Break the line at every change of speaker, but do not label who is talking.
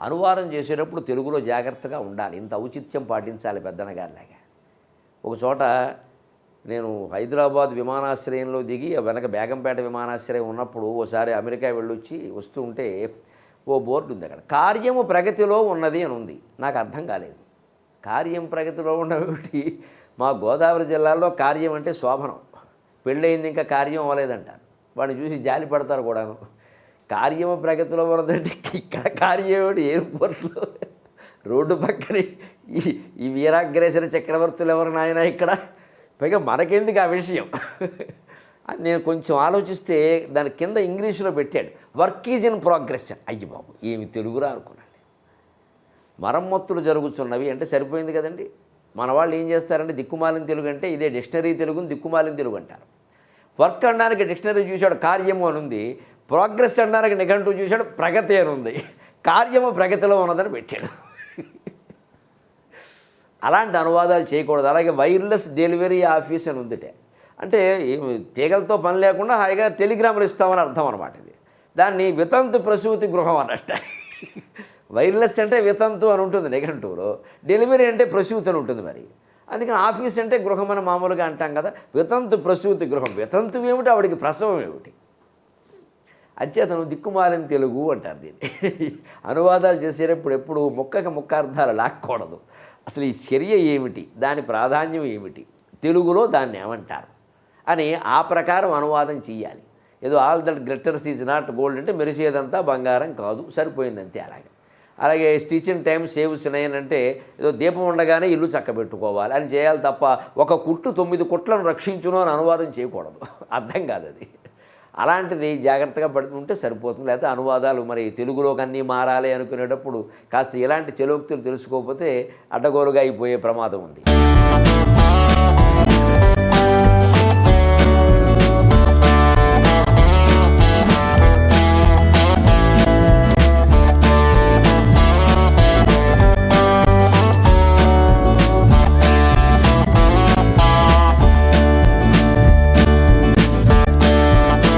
అనువాదం చేసేటప్పుడు తెలుగులో జాగ్రత్తగా ఉండాలి. ఇంత ఔచిత్యం పాటించాలి పెద్దనగారిలాగా ఒక చోట నేను హైదరాబాద్ విమానాశ్రయంలో దిగి వెనక బేగంపేట విమానాశ్రయం ఉన్నప్పుడు ఓసారి అమెరికా వెళ్ళొచ్చి వస్తూ ఉంటే ఓ బోర్డు ఉంది అక్కడ. కార్యము ప్రగతిలో ఉన్నది అని ఉంది. నాకు అర్థం కాలేదు. కార్యం ప్రగతిలో ఉన్నవి మా గోదావరి జిల్లాలో కార్యం అంటే శోభనం. పెళ్ళయింది ఇంకా కార్యం అవ్వలేదంటారు. వాడిని చూసి జాలి పడతారు కూడాను. కార్యము ప్రగతిలో ఉన్నదంటే ఇక్కడ కార్యం ఎయిర్పోర్ట్లో రోడ్డు పక్కనే ఈ ఈ వీరాగ్రేసర చక్రవర్తులు ఎవరు నాయన ఇక్కడ? పైగా మనకెందుకు ఆ విషయం? అని నేను కొంచెం ఆలోచిస్తే దాని కింద ఇంగ్లీష్లో పెట్టాడు వర్క్ ఈజ్ ఇన్ ప్రోగ్రెస్ అయ్యి బాబు ఏమి తెలుగురా అనుకున్నాను మరమ్మత్తులు జరుగుతున్నవి అంటే సరిపోయింది కదండి? మన వాళ్ళు ఏం చేస్తారంటే దిక్కుమాలిన తెలుగు అంటే ఇదే డిక్షనరీ తెలుగుని దిక్కుమాలిన తెలుగు అంటారు. వర్క్ అనడానికి డిక్షనరీ చూశాడు కార్యము అని ఉంది. ప్రోగ్రెస్ అనడానికి నిఘంటు చూశాడు ప్రగతి అని ఉంది. కార్యము ప్రగతిలో ఉన్నదని పెట్టాడు. అలాంటి అనువాదాలు చేయకూడదు. అలాగే వైర్లెస్ డెలివరీ ఆఫీస్ అని ఉందిటే. అంటే తీగలతో పని లేకుండా హాయిగా టెలిగ్రాములు ఇస్తామని అర్థం అనమాట ఇది. దాన్ని వితంతు ప్రసూతి గృహం అన్నట్ట. వైర్లెస్ అంటే వితంతు అని ఉంటుంది నిఘంటువులో. డెలివరీ అంటే ప్రసూతి అని ఉంటుంది మరి. అందుకని ఆఫీస్ అంటే గృహం అని మామూలుగా అంటాం కదా. వితంతు ప్రసూతి గృహం. వితంతు ఏమిటి ఆవిడికి ప్రసవం ఏమిటి? అంచేతను దిక్కుమాలిన తెలుగు అంటారు దీన్ని. అనువాదాలు చేసేటప్పుడు ఎప్పుడు ముక్కకి ముక్క అర్థాలు లాక్కూడదు. అసలు ఈ చర్య ఏమిటి? దాని ప్రాధాన్యం ఏమిటి? తెలుగులో దాన్ని ఏమంటారు? అని ఆ ప్రకారం అనువాదం చేయాలి ఏదో all that glitters is not gold అంటే మెరిసేదంతా బంగారం కాదు సరిపోయిందంతే అలాగే. అలాగే స్టిచింగ్ టైం సేవ్స్ నైన్ అంటే ఏదో దీపం ఉండగానే ఇల్లు చక్కబెట్టుకోవాలి. అని చేయాలి తప్ప ఒక కుట్టు తొమ్మిది కుట్లను రక్షించును అని అనువాదం చేయకూడదు. అర్థం కాదు అది. అలాంటిది జాగ్రత్తగా పడుతుంటే సరిపోతుంది. లేకపోతే అనువాదాలు మరి తెలుగులోకి అన్నీ మారాలి అనుకునేటప్పుడు కాస్త ఇలాంటి చెలోక్తులు తెలుసుకోకపోతే అడ్డగోలుగా అయిపోయే ప్రమాదం ఉంది.